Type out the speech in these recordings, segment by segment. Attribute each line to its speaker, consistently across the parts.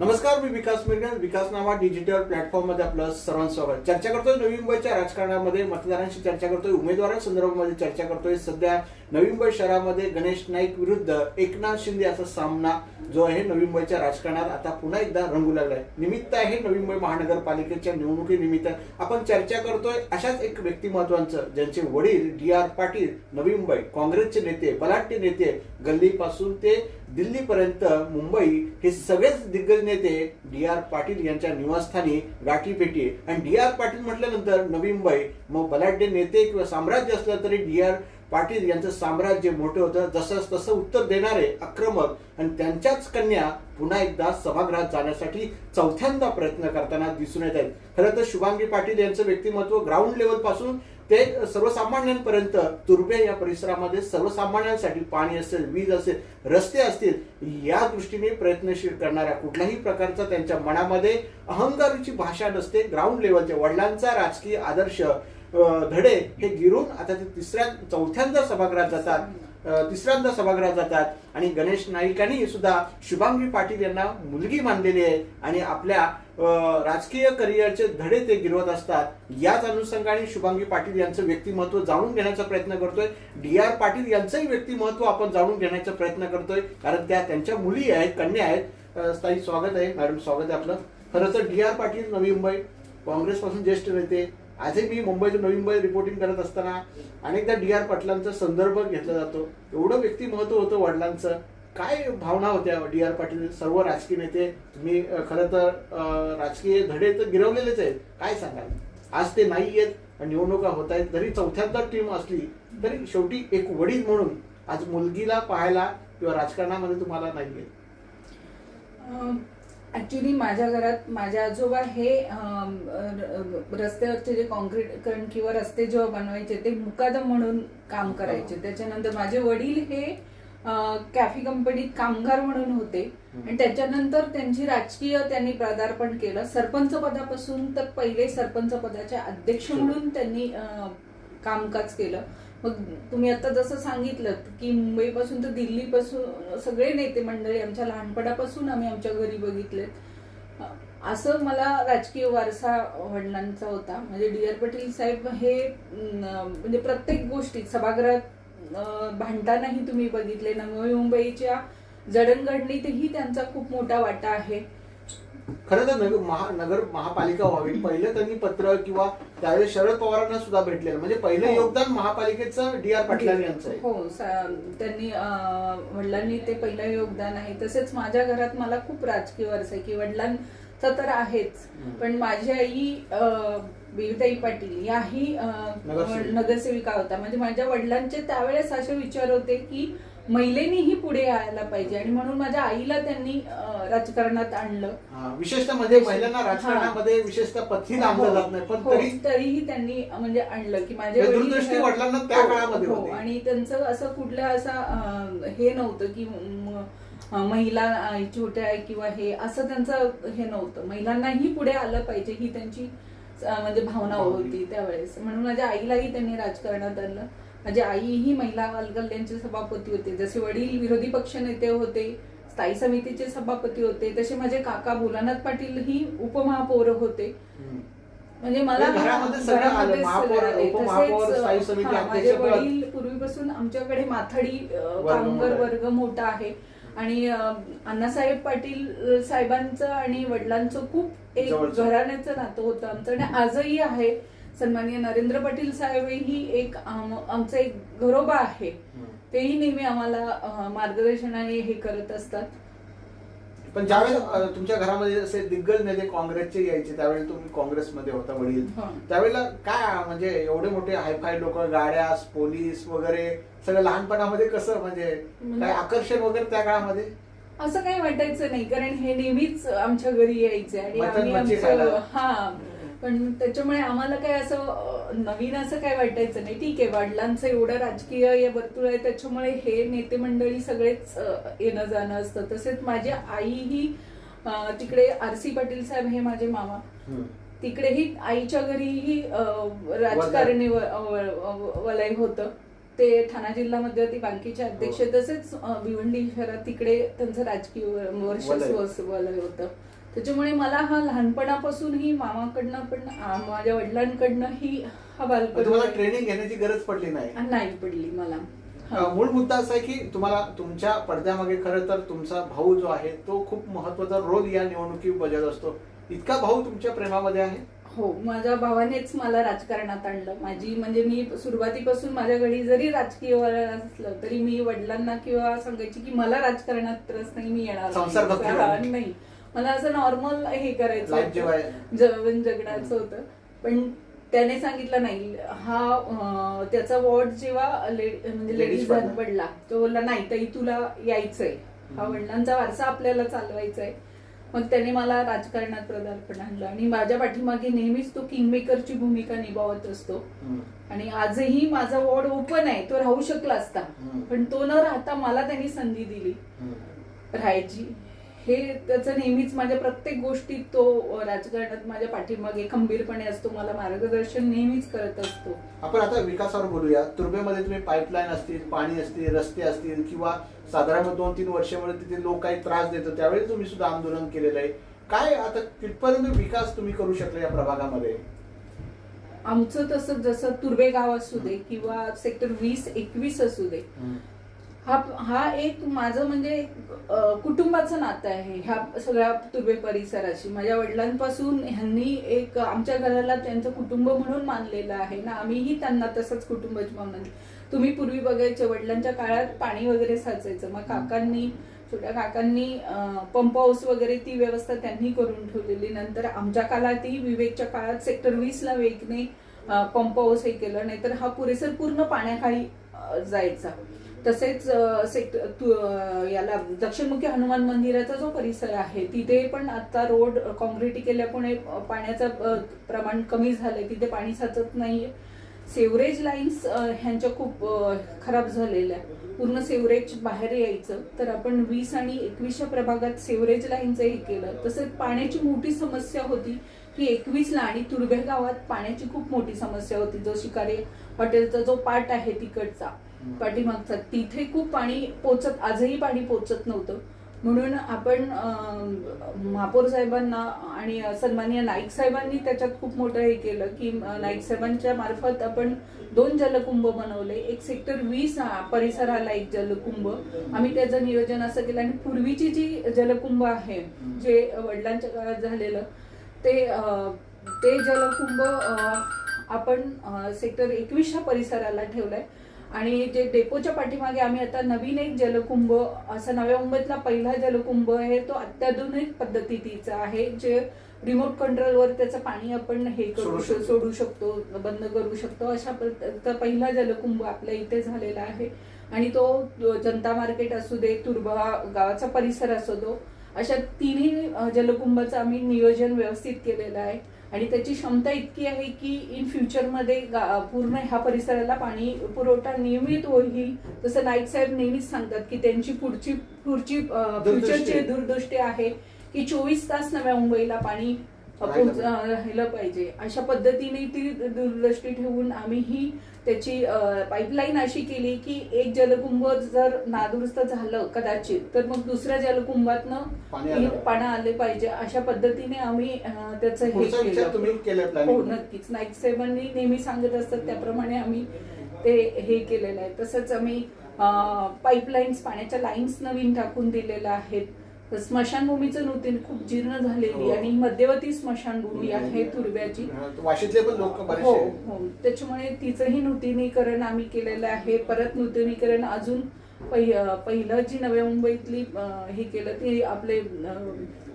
Speaker 1: नमस्कार मी विकास मिरगन. विकासनामा डिजिटल प्लॅटफॉर्ममध्ये आपलं सर्वांचं स्वागत. चर्चा करतोय नवी मुंबईच्या राजकारणामध्ये. मतदारांशी चर्चा करतोय उमेदवारांसंदर्भामध्ये चर्चा करतोय. सध्या नवी मुंबई शहरामध्ये गणेश नाईक विरुद्ध एकनाथ शिंदे असा सामना जो आहे नवी मुंबईच्या राजकारणात आता पुन्हा एकदा रंगू लागलाय. निमित्त आहे नवी मुंबई महानगरपालिकेच्या निवडणुकीनिमित्त आपण चर्चा करतोय अशाच एक व्यक्तिमत्वांचं ज्यांचे वडील डी आर पाटील नवी मुंबई काँग्रेसचे नेते बलाढ्य नेते गल्लीपासून ते दिल्लीपर्यंत मुंबई हे सगळेच दिग्गज नेते डी आर पाटील यांच्या निवासस्थानी गाठीपेटी आणि डी आर पाटील म्हटल्यानंतर नवी मुंबई. मग बलाढ्य नेते किंवा साम्राज्य असलं तरी डी आर पाटील यांचं साम्राज्य मोठं होतं. जसं तसं उत्तर देणारे आक्रमक आणि त्यांच्याच कन्या पुन्हा एकदा सभागृहात जाण्यासाठी चौथ्यांदा प्रयत्न करताना दिसून येत आहेत. खरं तर शुभांगी पाटील यांचं व्यक्तिमत्व ग्राउंड लेवलपासून ते सर्वसामान्यांपर्यंत तुर्बे या परिसरामध्ये सर्वसामान्यांसाठी पाणी असेल वीज असेल रस्ते असतील या दृष्टीने प्रयत्नशील करणाऱ्या कुठल्याही प्रकारचा त्यांच्या मनामध्ये अहंकाराची भाषा नसते. ग्राउंड लेवलच्या वडिलांचा राजकीय आदर्श धडे हे गिरून आता ते तिसऱ्या चौथ्यांदा सभागृहात जातात. तिसऱ्यांदा सभागृहात जातात. आणि गणेश नाईकांनी सुद्धा शुभांगी पाटील यांना मुलगी मानलेली आहे. आणि आपल्या राजकीय करिअरचे धडे ते गिरवत असतात. याच अनुषंगाने शुभांगी पाटील यांचं व्यक्तिमत्व जाणून घेण्याचा प्रयत्न करतोय. डी आर पाटील यांचंही व्यक्तिमत्व आपण जाणून घेण्याचा प्रयत्न करतोय. कारण त्या त्यांच्या मुली आहेत कन्या आहेत. स्थायी स्वागत आहे. मॅडम स्वागत आहे आपलं. खरं तर डी आर पाटील नवी मुंबई काँग्रेसपासून ज्येष्ठ नेते. आजही मी मुंबईतून नवी मुंबई रिपोर्टिंग करत असताना अनेकदा डी आर पाटलांचा संदर्भ घेतला जातो. एवढं व्यक्तिमत्व होतं वडिलांचं. काय भावना होत्या डी आर पाटील सर्व राजकीय नेते? तुम्ही खरं तर राजकीय धडे तर गिरवलेलेच आहेत. काय सांगाल? आज ते नाही आहेत निवडणुका होत आहेत. जरी चौथ्यांदा टीम असली तरी शेवटी एक वडील म्हणून आज मुलगीला पाहायला किंवा राजकारणामध्ये तुम्हाला नाही
Speaker 2: ऍक्च्युली माझ्या घरात माझे आजोबा हे रस्त्यावरचे जे कॉन्क्रीटकरण किंवा रस्ते जेव्हा बनवायचे ते मुकादम म्हणून काम करायचे. त्याच्यानंतर माझे वडील हे कॅफी कंपनीत कामगार म्हणून होते. आणि त्याच्यानंतर त्यांची राजकीय त्यांनी पदार्पण केलं. सरपंच पदापासून तर पहिले सरपंच पदाचे अध्यक्ष म्हणून त्यांनी कामकाज केलं. मग तुम्ही आता जसं सांगितलं की मुंबईपासून तर दिल्लीपासून सगळे नेते मंडळी आमच्या लहानपणापासून आम्ही आमच्या घरी बघितलेत. असं मला राजकीय वारसा वडिलांचा होता. म्हणजे डी आर पाटील साहेब हे म्हणजे प्रत्येक गोष्टीत सभागृहात भांडतानाही तुम्ही बघितले नवी मुंबईच्या जडणघडणीतही त्यांचा खूप मोठा वाटा आहे.
Speaker 1: खरं तर नगर महा नगर महापालिका व्हावी. पहिलं त्यांनी पत्र किंवा त्यावेळेस शरद पवारांना सुद्धा भेटलेलं. म्हणजे पहिलं
Speaker 2: हो.
Speaker 1: योगदान महापालिकेचं डी आर पाटलांनी यांचं आहे.
Speaker 2: हो त्यांनी वडिलांनी ते पहिलं योगदान आहे. तसेच माझ्या घरात मला खूप राजकीय वारसा आहे की वडिलांचा तर आहेच. पण माझी आई अं, बेबीताई पाटील याही
Speaker 1: नगरसेविका.
Speaker 2: होता म्हणजे माझ्या वडिलांचे त्यावेळेस असे विचार होते की महिलेनीही पुढे यायला पाहिजे आणि म्हणून माझ्या आईला त्यांनी राजकारणात आणलं.
Speaker 1: हा, विशेषतः म्हणजे महिलांना राजकारणामध्ये विशेषतः पथी आणलं जात नाही. पण
Speaker 2: हो,
Speaker 1: तरी
Speaker 2: तरीही त्यांनी म्हणजे आणलं की माझे
Speaker 1: म्हणजे वडिलांना त्या
Speaker 2: हो,
Speaker 1: काळामध्ये
Speaker 2: हो. आणि त्यांचं असं कुठलं असं हे नव्हतं की महिला छोट्या आहे किंवा हे असं त्यांचं हे नव्हतं महिलांनाही पुढे आलं पाहिजे ही त्यांची म्हणजे भावना. होती त्यावेळेस म्हणून माझ्या आईलाही त्यांनी राजकारणात आणलं माझी आई ही महिला बालकल्याणचे सभापती होते जसे वडील विरोधी पक्ष नेते होते स्थायी समितीचे सभापती होते तसे माझे काका भोलानाथ पाटील ही उपमहापौर होते. म्हणजे मला
Speaker 1: म्हणजे
Speaker 2: माझे. वडील पूर्वीपासून आमच्याकडे माथाडी कामगार. वर्ग मोठा आहे आणि अण्णासाहेब पाटील साहेबांचं आणि वडिलांचं खूप एक. घराण्याचं नातं होतं आमचं आणि आजही आहे सन्माननीय नरेंद्र पाटील साहेब ही एक आम- आमचं एक घरोबा आहे. तेही नेहमी आम्हाला मार्गदर्शनाने हे करत असतात
Speaker 1: पण ज्यावेळेस तुमच्या घरामध्ये असे दिग्गज नेते काँग्रेसचे यायचे त्यावेळेस तुम्ही काँग्रेसमध्ये होता वडील
Speaker 2: हा.
Speaker 1: त्यावेळेला काय म्हणजे एवढे मोठे हायफाय लोक गाड्या पोलीस वगैरे सगळं लहानपणामध्ये कसं म्हणजे
Speaker 2: म्हणजे-
Speaker 1: काय आकर्षण वगैरे त्या काळामध्ये
Speaker 2: असं काही वाटायचं नाही कारण हे नेहमीच आमच्या घरी यायचे आणि आम्ही. हा पण त्याच्यामुळे आम्हाला काय असं नवीन असं काय वाटायचं नाही. ठीक आहे वडिलांचं एवढं राजकीय हे वर्तुळ आहे त्याच्यामुळे हे नेते मंडळी सगळेच येणं जाणं असतं. तसेच माझी आई ही तिकडे आर सी पाटील साहेब हे माझे मामा. तिकडेही आईच्या घरीही राजकारणी वलय होतं. ते ठाणा जिल्ह्यामध्ये ती बँकेचे अध्यक्ष.
Speaker 1: हो.
Speaker 2: तसेच अं, भिवंडी शहरात तिकडे त्यांचं राजकीय व- वर्चस्व
Speaker 1: वलय.
Speaker 2: असं वलय होतं. त्याच्यामुळे मला हा लहानपणापासूनही मामाकडनं पण आ, माझ्या वडिलांकडनं ही हा
Speaker 1: पण तुम्हाला
Speaker 2: बालपण
Speaker 1: ट्रेनिंग घेण्याची गरज पडली नाही
Speaker 2: नाही पडली मला हा.
Speaker 1: अ, मूळ मुद्दा असा आहे की तुम्हाला तुमच्या पडद्यामागे खरं तर तुमचा भाऊ जो आहे तो खूप महत्त्वाचा रोल या निवडणुकी बजावत असतो इतका भाऊ तुमच्या प्रेमामध्ये आहे
Speaker 2: हो माझ्या भावानेच मला राजकारणात आणलं माझी म्हणजे मी सुरुवातीपासून माझ्या घरी जरी राजकीय वळण असलं तरी मी वडिलांना किंवा सांगायची की मला राजकारणात रस नाही मी येणार
Speaker 1: संसार
Speaker 2: नाही.
Speaker 1: भक्ती
Speaker 2: हा,
Speaker 1: नाही.
Speaker 2: मला असं नॉर्मल हे करायचं होतं. जेवण जगण्याचं होतं पण त्याने सांगितलं नाही हा त्याचा वॉर्ड जेव्हा म्हणजे लेडीज
Speaker 1: पडला.
Speaker 2: पडला तो बोलला नाही ताई तुला यायचंय हा. वडिलांचा वारसा आपल्याला चालवायचा आहे मग त्याने मला राजकारणात पदार्पण आणलं आणि माझ्या पाठीमागे नेहमीच तो किंगमेकरची भूमिका निभावत असतो. आणि आजही माझा वॉर्ड ओपन आहे तो राहू शकला असता. पण तो न राहता मला त्यांनी संधी दिली. राहायची हे त्याचं नेहमीच माझ्या प्रत्येक गोष्टीत तो राजकारणात माझ्या पाठीमागे खंबीरपणे असतो मला मार्गदर्शन नेहमीच करत असतो.
Speaker 1: आपण आता विकासावर बोलूया. तुर्भेमध्ये तुम्ही पाईपलाईन असतील पाणी असतील रस्ते असतील किंवा साधारण दोन तीन वर्षामध्ये तिथे लोक काही त्रास देतात त्यावेळी तुम्ही सुद्धा आंदोलन केलेलं आहे. काय आता कितपर्यंत विकास तुम्ही करू शकले या प्रभागामध्ये?
Speaker 2: आमचं तसं जसं तुर्बे गाव असू दे किंवा सेक्टर वीस एकवीस असू दे. हा हा एक माझं म्हणजे कुटुंबाचं नातं आहे. ह्या सगळ्या तुर्बे परिसराशी. माझ्या वडिलांपासून ह्यांनी एक आमच्या घराला त्यांचं कुटुंब म्हणून मानलेलं आहे ना. आम्हीही त्यांना तसंच कुटुंबच मानलं तुम्ही पूर्वी बघायचे वडिलांच्या काळात पाणी वगैरे साचायचं. मग काकांनी छोट्या काकांनी पंप हाऊस वगैरे ती व्यवस्था त्यांनी करून ठेवलेली. नंतर आमच्या काळातही विवेकच्या काळात सेक्टर वीस ला वेगने पंप हाऊस हे केलं. नाहीतर हा पुरेसर पूर्ण पाण्याखाली जायचा. तसेच अं, तु- याला दक्षिणमुखी हनुमान मंदिराचा जो परिसर आहे तिथे पण आता रोड कॉन्क्रीटी केल्यामुळे पाण्याचं प्रमाण कमी झालंय. तिथे पाणी साचत नाहीये. सेवरेज लाईन्स ह्यांच्या खूप खराब झालेल्या आहे. पूर्ण सेवरेज बाहेर यायचं. तर आपण वीस आणि एकवीसच्या प्रभागात सेवरेज लाईनचं हे केलं. तसंच पाण्याची मोठी समस्या होती की एकवीसला आणि तुर्भे गावात पाण्याची खूप मोठी समस्या होती. जो शिकारे हॉटेलचा जो पार्ट आहे तिकडचा. पाठीमागचा तिथे खूप पाणी पोचत आजही पाणी पोचत नव्हतं. म्हणून आपण महापौर साहेबांना आणि सन्मान्य नाईक साहेबांनी त्याच्यात खूप मोठं हे केलं की नाईक साहेबांच्या मार्फत आपण दोन जलकुंभ बनवले. एक सेक्टर वीस परिसराला एक जलकुंभ. आम्ही त्याचं नियोजन असं केलं. आणि पूर्वीची जी जलकुंभ आहे जे वडिलांच्या काळात झालेलं ते अं, ते जलकुंभ आपण सेक्टर एकवीसच्या परिसराला ठेवलंय. आणि जे डेपोच्या पाठीमागे आम्ही आता नवीन एक जलकुंभ असा नव्या मुंबईतला पहिला जलकुंभ आहे तो अत्याधुनिक पद्धतीचा आहे जे रिमोट कंट्रोलवर त्याचं पाणी आपण हे करू
Speaker 1: सोडू
Speaker 2: शकतो
Speaker 1: शकतो.
Speaker 2: सोडू शकतो बंद करू शकतो अशा पद्धतीचा पहिला जलकुंभ आपल्या इथे झालेला आहे आणि तो जनता मार्केट असू दे तुर्भा गावाचा परिसर असू दो अशा तिन्ही जलकुंभाचं आम्ही नियोजन व्यवस्थित केलेलं आहे आणि त्याची क्षमता इतकी आहे की इन फ्युचरमध्ये पूर्ण ह्या परिसराला पाणी पुरवठा नियमित होईल जसं नाईक साहेब नेहमीच सांगतात की त्यांची पुढची पुढची. फ्युचरची दूरदृष्टी आहे की चोवीस तास नव्या मुंबईला पाणी
Speaker 1: राहिलं
Speaker 2: पाहिजे अशा पद्धतीने ती दूरदृष्टी ठेवून आम्ही ही त्याची पाईपलाईन अशी केली की एक जलकुंभ जर नादुरुस्त झालं कदाचित तर मग दुसऱ्या जलकुंभातनं. पाणी आले. पाहिजे. अशा पद्धतीने आम्ही त्याचं हे केलं. हो नक्कीच. नाईक साहेबांनी नेहमी सांगत असतात त्याप्रमाणे आम्ही ते हे केलेलं आहे. तसंच आम्ही पाईपलाईन्स पाण्याच्या लाईन्स नवीन टाकून दिलेल्या आहेत. स्मशानभूमीचं नूतन खूप जीर्ण झालेली
Speaker 1: हो.
Speaker 2: आणि मध्यवर्ती स्मशानभूमी आहे तुर्ब्याची.
Speaker 1: वाशीतले पण लोक
Speaker 2: हो हो. त्याच्यामुळे तिचंही नूतनीकरण आम्ही केलेलं आहे. परत नूतनीकरण अजून पहि- पहिलं जी नव्या मुंबईतली हे केलं ते आपले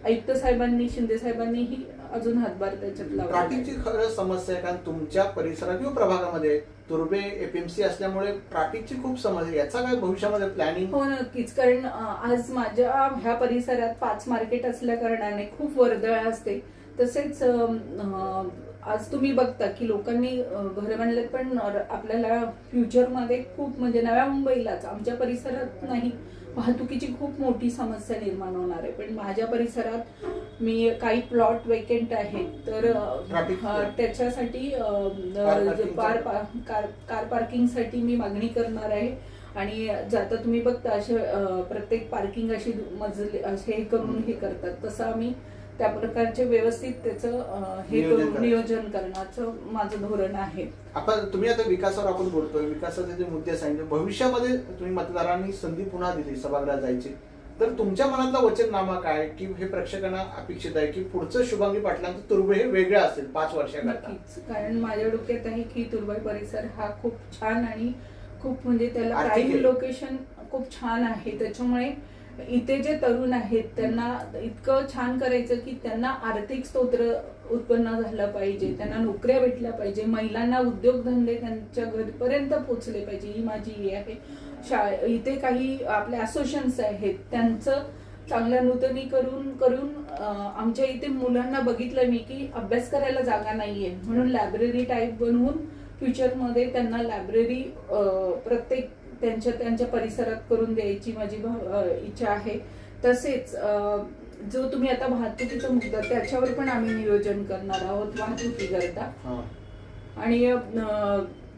Speaker 2: आयुक्त साहेबांनी शिंदे साहेबांनीही अजून हातभार त्याच्यात
Speaker 1: खरं समस्या आहे कारण तुमच्या परिसरात किंवा प्रभागामध्ये तुर्बे एपीएमसी असल्यामुळे ट्रॅफिकची खूप समस्या. याचा काय भविष्यामध्ये प्लॅनिंग
Speaker 2: हो नक्कीच. कारण आज माझ्या ह्या परिसरात पाच मार्केट असल्या कारणाने खूप वर्दळ असते. तसेच आज तुम्ही बघता की लोकांनी घरं बांधलेत पण आपल्याला फ्युचरमध्ये खूप म्हणजे नव्या मुंबईलाच आमच्या परिसरात नाही वाहतुकीची खूप मोठी समस्या निर्माण होणार आहे. पण माझ्या परिसरात मी काही प्लॉट वेकेंट आहेत तर अ, त्याच्यासाठी अ, कार कार कार पार्किंगसाठी मी मागणी करणार आहे. आणि जाता तुम्ही बघता असे अ, प्रत्येक पार्किंग अशी मजले असे हे करून हे करतात. तसं आम्ही त्या प्रकारचे व्यवस्थित त्याचं हे
Speaker 1: नियोजन
Speaker 2: करून
Speaker 1: करायचं.
Speaker 2: नियोजन करण्याचं माझं धोरण आहे
Speaker 1: आपण तुम्ही आता विकासावर आपण बोलतोय विकासाचे जे मुद्दे सांगितले भविष्यामध्ये तुम्ही मतदारांनी संधी पुन्हा दिली सभागृहात जायची तर तुमच्या मनातला वचननामा काय की हे प्रेक्षकांना अपेक्षित आहे की पुढचं शुभांगी पाटलांचं तुर्भे हे वेगळं असेल पाच वर्षाकरता
Speaker 2: कारण माझ्या डोक्यात आहे की तुर्बाई परिसर हा खूप छान आणि खूप म्हणजे त्याला प्राईम. लोकेशन खूप छान आहे त्याच्यामुळे इथे जे तरुण आहेत त्यांना इतकं छान करायचं की त्यांना आर्थिक स्तोत्र उत्पन्न झालं पाहिजे त्यांना नोकऱ्या भेटल्या पाहिजे महिलांना उद्योगधंदे त्यांच्या घरपर्यंत पोहोचले पाहिजे ही माझी हे आहे. शा इथे काही आपले असोसिएशन्स आहेत त्यांचं चांगल्या नूतनीकरण करून करून आमच्या इथे मुलांना बघितलं मी की अभ्यास करायला जागा नाहीये. म्हणून लायब्ररी टाईप बनवून फ्युचरमध्ये त्यांना लायब्ररी प्रत्येक त्यांच्या त्यांच्या परिसरात करून द्यायची माझी इच्छा आहे. तसेच जो तुम्ही आता वाहतुकीचा मुद्दा त्याच्यावर पण आम्ही नियोजन करणार आहोत वाहतुकीकरता. आणि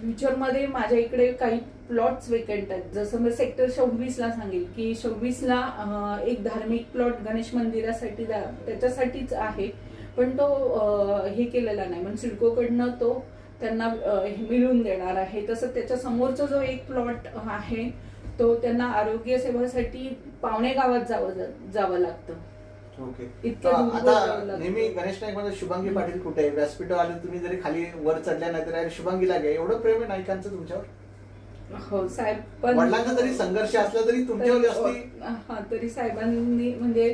Speaker 2: फ्युचरमध्ये माझ्या इकडे काही प्लॉट्स वेकंट आहेत. जसं मी सेक्टर सव्वीसला सांगेल की सव्वीसला एक धार्मिक प्लॉट गणेश मंदिरासाठी त्याच्यासाठीच आहे. पण तो हे केलेला नाही. पण सिडकोकडनं तो त्यांना अं, हे मिळवून देणार आहे. तसं त्याच्या समोरचा जो एक प्लॉट आहे तो त्यांना आरोग्य सेवासाठी पावणे गावात जावं जावं लागतं.
Speaker 1: ओके. आता. नेहमी गणेश नाईक शुभांगी पाटील कुठे आहे? व्यासपीठावर आले तुम्ही जरी खाली वर चढल्या नाही तर शुभांगीला घ्या. एवढं प्रेम आहे नायकांचं तुमच्यावर?
Speaker 2: हो साहेब पण
Speaker 1: वडिलांचा जरी संघर्ष असला तरी तुमच्यावर जास्ती
Speaker 2: हा तरी साहेबांनी म्हणजे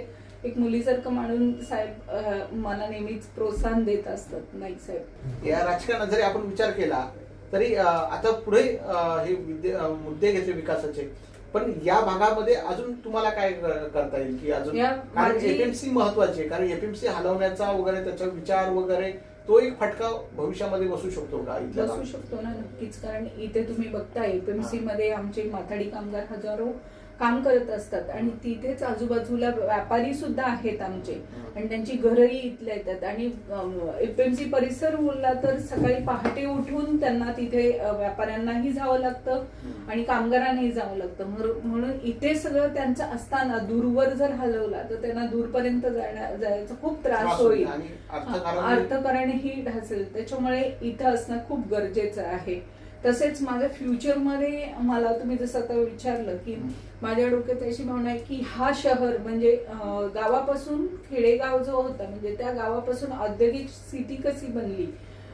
Speaker 2: एक मुलीसारखं मानून साहेब मला नेहमीच प्रोत्साहन देत असतात नाईक साहेब.
Speaker 1: या राजकारणात जरी आपण विचार केला तरी आता पुढे हे मुद्दे घेतले विकासाचे. पण या भागामध्ये अजून तुम्हाला काय करता येईल? की अजून कारण एपीएमसी महत्वाची आहे. कारण एपीएमसी हलवण्याचा वगैरे त्याचा विचार वगैरे तो एक फटका भविष्यामध्ये बसू शकतो का
Speaker 2: बसू? शकतो ना नक्कीच. कारण इथे तुम्ही बघता एपीएमसी मध्ये आमचे माथाडी कामगार हजारो काम करत असतात. आणि तिथेच आजूबाजूला व्यापारी सुद्धा आहेत आमचे. आणि त्यांची घरही इथल्या येतात. आणि एपीएमसी परिसर बोलला तर सकाळी पहाटे उठून त्यांना तिथे व्यापाऱ्यांनाही जावं लागतं आणि कामगारांनाही जावं लागतं. म्हणून- इथे सगळं त्यांचं असताना दूरवर जर हलवला तर त्यांना दूरपर्यंत जाण्या जायचा खूप त्रास होईल हा,
Speaker 1: अर्थकारण
Speaker 2: अर्थकारणही ढासेल त्याच्यामुळे इथं असणं खूप गरजेचं आहे. तसेच माझ्या फ्युचरमध्ये मला तुम्ही जसं आता विचारलं की
Speaker 1: हं.
Speaker 2: माझ्या डोक्यात अशी भावना आहे की हा शहर म्हणजे गावापासून खेडेगाव जो होता म्हणजे त्या गावापासून औद्योगिक सिटी कशी बनली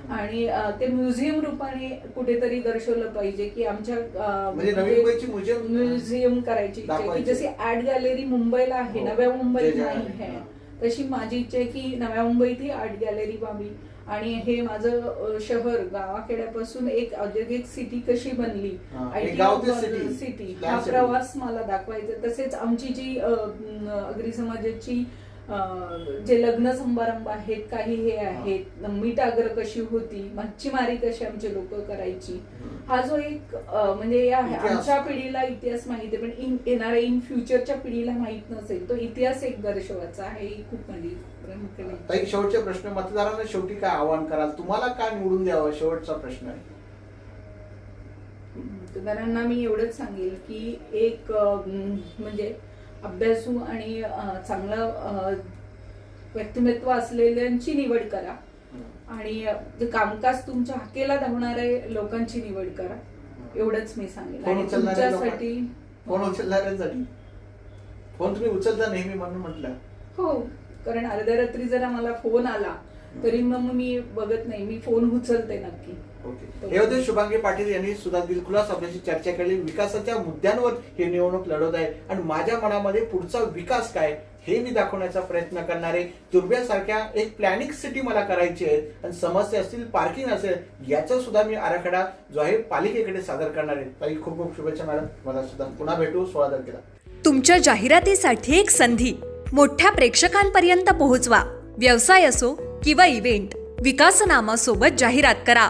Speaker 2: आणि ते म्युझियम रूपाने कुठेतरी दर्शवलं पाहिजे की आमच्या
Speaker 1: म्हणजे
Speaker 2: म्हणजे
Speaker 1: म्युझियम
Speaker 2: करायची इच्छा की. जशी आर्ट गॅलरी मुंबईला आहे
Speaker 1: हो.
Speaker 2: नव्या मुंबईत नाही
Speaker 1: आहे. हा.
Speaker 2: तशी माझी इच्छा आहे की नव्या मुंबईतही आर्ट गॅलरी व्हावी आणि हे माझं शहर गावाखेड्यापासून एक औद्योगिक सिटी कशी बनली
Speaker 1: city.
Speaker 2: सिटी हा. प्रवास मला दाखवायचा तसेच आमची जी अग्री समाजाची जे लग्न समारंभ आहेत काही हे आहेत मीठागर कशी होती मच्छीमारी कशी आमचे लोक करायची हा जो एक म्हणजे या. आमच्या पिढीला इतिहास माहिती आहे पण इन येणाऱ्या इन फ्युचरच्या पिढीला माहीत नसेल तो इतिहास एक दर्शवायचा आहे खूप माझी आहे.
Speaker 1: शेवटचे प्रश्न मतदारांना शेवटी काय आव्हान कराल? तुम्हाला काय निवडून द्यावं? शेवटचा प्रश्न आहे.
Speaker 2: मतदारांना मी एवढंच सांगेल की एक म्हणजे अभ्यासू आणि चांगलं व्यक्तिमत्व असलेल्यांची निवड करा. आणि कामकाज तुमच्या हाकेला धावणाऱ्या लोकांची निवड करा. एवढंच मी
Speaker 1: उचलणाऱ्या
Speaker 2: तुमच्यासाठी
Speaker 1: फोन उचलणाऱ्यांसाठी फोन तुम्ही उचलता नेहमी म्हणून म्हटलं?
Speaker 2: हो कारण अर्ध्या रात्री जरा मला फोन आला तरी मग मी बघत नाही. मी फोन उचलते नक्की.
Speaker 1: ओके हे होते शुभांगी पाटील यांनी सुद्धा दिलखुलास आपल्याशी चर्चा केली. विकासाच्या मुद्द्यांवर ही निवडणूक लढवत आहे. आणि माझ्या मनामध्ये पुढचा विकास काय हे मी दाखवण्याचा प्रयत्न करणारे तुर्ब्यासारख्या एक प्लॅनिंग सिटी मला करायची आहे आणि समस्या असतील पार्किंग असेल याचा सुद्धा मी आराखडा जो आहे पालिकेकडे सादर करणार आहे. ताई खूप खूप शुभेच्छा मॅडम मला सुद्धा पुन्हा भेटू. सोळा तारखेला.
Speaker 3: तुमच्या जाहिरातीसाठी एक संधी. मोठ्या प्रेक्षकांपर्यंत पोहोचवा. व्यवसाय असो किंवा इव्हेंट विकासनामा सोबत जाहिरात करा.